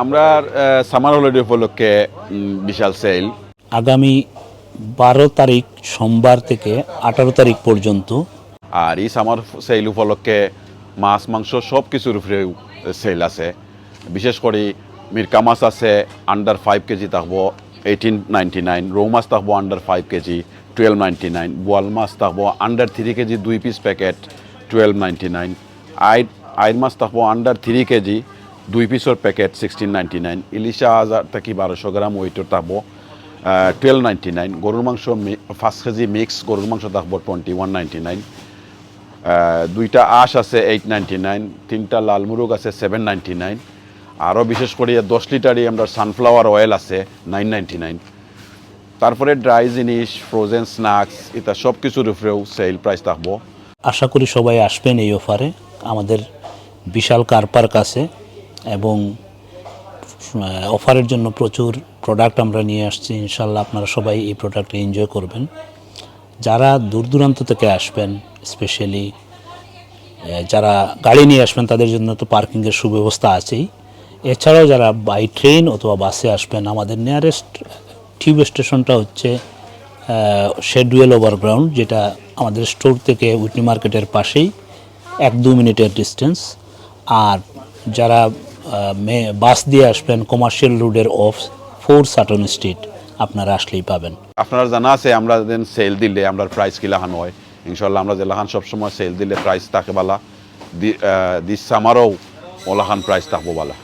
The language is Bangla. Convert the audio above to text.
আমরা সামার হলিডে উপলক্ষে বিশাল সেল আগামী বারো তারিখ সোমবার থেকে আঠারো তারিখ পর্যন্ত। আর এই সামার সেল উপলক্ষে মাছ মাংস সব কিছুর উপরে সেল আছে। বিশেষ করে মিরকা মাছ আছে আন্ডার ফাইভ কেজি থাকব এইটিন নাইনটি নাইন রৌ মাছ থাকব under five kg twelve ninety nine বোয়াল মাছ থাকব আন্ডার থ্রি কেজি দুই piece packet twelve ninety nine আইর আইর মাছ থাকব আন্ডার থ্রি কেজি দুই পিসের প্যাকেট সিক্সটিন নাইনটি নাইন ইলিশা হাজার থেকে বারোশো গ্রাম, ওইটার থাকব টুয়েলভ নাইনটি নাইন গরুর মাংস পাঁচ কেজি মিক্স গরুর মাংস থাকব টোয়েন্টি ওয়ান নাইনটি নাইন দুইটা আঁশ আছে এইট নাইনটি নাইন তিনটা লাল মুরগ আছে সেভেন নাইনটি নাইন আরও বিশেষ করে দশ লিটারই আমরা সানফ্লাওয়ার অয়েল আছে নাইন নাইনটি নাইন তারপরে ড্রাই জিনিস ফ্রোজেন স্ন্যাক্স এটা সব কিছুর উপরেও সেল প্রাইস থাকব আশা করি সবাই আসবেন এই অফারে আমাদের বিশাল কার পার্ক আছে। এবং অফারের জন্য প্রচুর প্রোডাক্ট আমরা নিয়ে আসছি। ইনশাল্লাহ আপনারা সবাই এই প্রোডাক্ট এনজয় করবেন। যারা দূর দূরান্ত থেকে আসবেন স্পেশালি যারা গাড়ি নিয়ে আসবেন, তাদের জন্য তো পার্কিংয়ের সুব্যবস্থা আছেই। এছাড়াও যারা বাই ট্রেন অথবা বাসে আসবেন, আমাদের নিয়ারেস্ট টিউব স্টেশনটা হচ্ছে শেডুয়েল ওভারগ্রাউন্ড যেটা আমাদের স্টোর থেকে উইটনি মার্কেটের পাশেই, এক দু মিনিটের ডিস্টেন্স আর যারা বাস দিয়ে আসবেন কমার্শিয়াল রোডের অফ ফোর সাটন স্ট্রিট আপনারা আসলেই পাবেন। আপনারা জানা আছে, আমরা যেন সেল দিলে আমরা প্রাইস কি লাহান হয়। ইনশাল্লাহ আমরা যে লাহান সবসময় সেল দিলে প্রাইস থাকে বালা। দিস আমারও ওলাহান প্রাইস থাকব বালা।